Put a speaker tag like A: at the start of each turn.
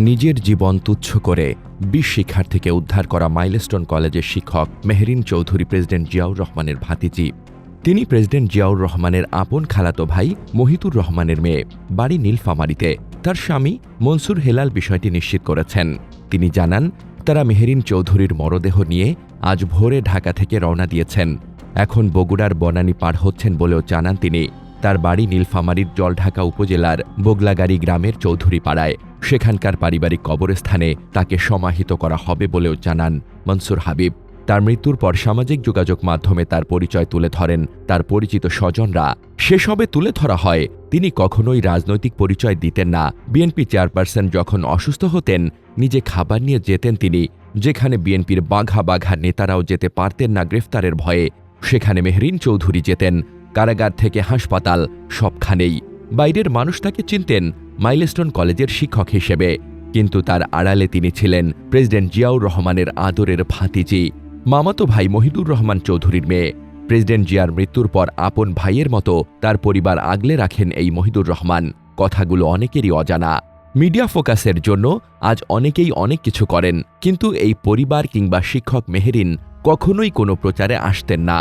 A: নিজের জীবন তুচ্ছ করে বিশ শিক্ষার্থীকে উদ্ধার করা মাইলস্টোন কলেজের শিক্ষক মেহরিন চৌধুরী প্রেসিডেন্ট জিয়াউর রহমানের ভাতিজি। তিনি প্রেসিডেন্ট জিয়াউর রহমানের আপন খালাতো ভাই মহিতুর রহমানের মেয়ে, বাড়ি নীলফামারিতে। তার স্বামী মনসুর হেলাল বিষয়টি নিশ্চিত করেছেন। তিনি জানান, তারা মেহরিন চৌধুরীর মরদেহ নিয়ে আজ ভোরে ঢাকা থেকে রওনা দিয়েছেন। এখন বগুড়ার বনানী পার হচ্ছেন বলেও জানান তিনি। তার বাড়ি নীলফামারীর জলঢাকা উপজেলার বগলাগাড়ি গ্রামের চৌধুরী পাড়ায় সেখানকার পারিবারিক কবরস্থানে তাকে সমাহিত করা হবে বলেও জানান মনসুর হাবিব। তার মৃত্যুর পর সামাজিক যোগাযোগ মাধ্যমে তার পরিচয় তুলে ধরেন। তার পরিচিত স্বজনরা, সেসবে তুলে ধরা হয়, তিনি কখনোই রাজনৈতিক পরিচয় দিতেন না। বিএনপি চেয়ারপারসন যখন অসুস্থ হতেন, নিজে খাবার নিয়ে যেতেন তিনি। যেখানে বিএনপির বাঘা বাঘা নেতারাও যেতে পারতেন না গ্রেফতারের ভয়ে, সেখানে মেহরিন চৌধুরী যেতেন। কারাগার থেকে হাসপাতাল সবখানেই। বাইরের মানুষ তাকে চিনতেন মাইলস্টোন কলেজের শিক্ষক হিসেবে, কিন্তু তার আড়ালে তিনি ছিলেন প্রেসিডেন্ট জিয়াউর রহমানের আদরের ভাতিজি, মামাতো ভাই মহিদুর রহমান চৌধুরীর মেয়ে। প্রেসিডেন্ট জিয়ার মৃত্যুর পর আপন ভাইয়ের মতো তার পরিবার আগলে রাখেন এই মহিদুর রহমান। কথাগুলো অনেকেরই অজানা। মিডিয়া ফোকাসের জন্য আজ অনেকেই অনেক কিছু করেন, কিন্তু এই পরিবার কিংবা শিক্ষক মেহেরিন কখনোই কোনো প্রচারে আসতেন না।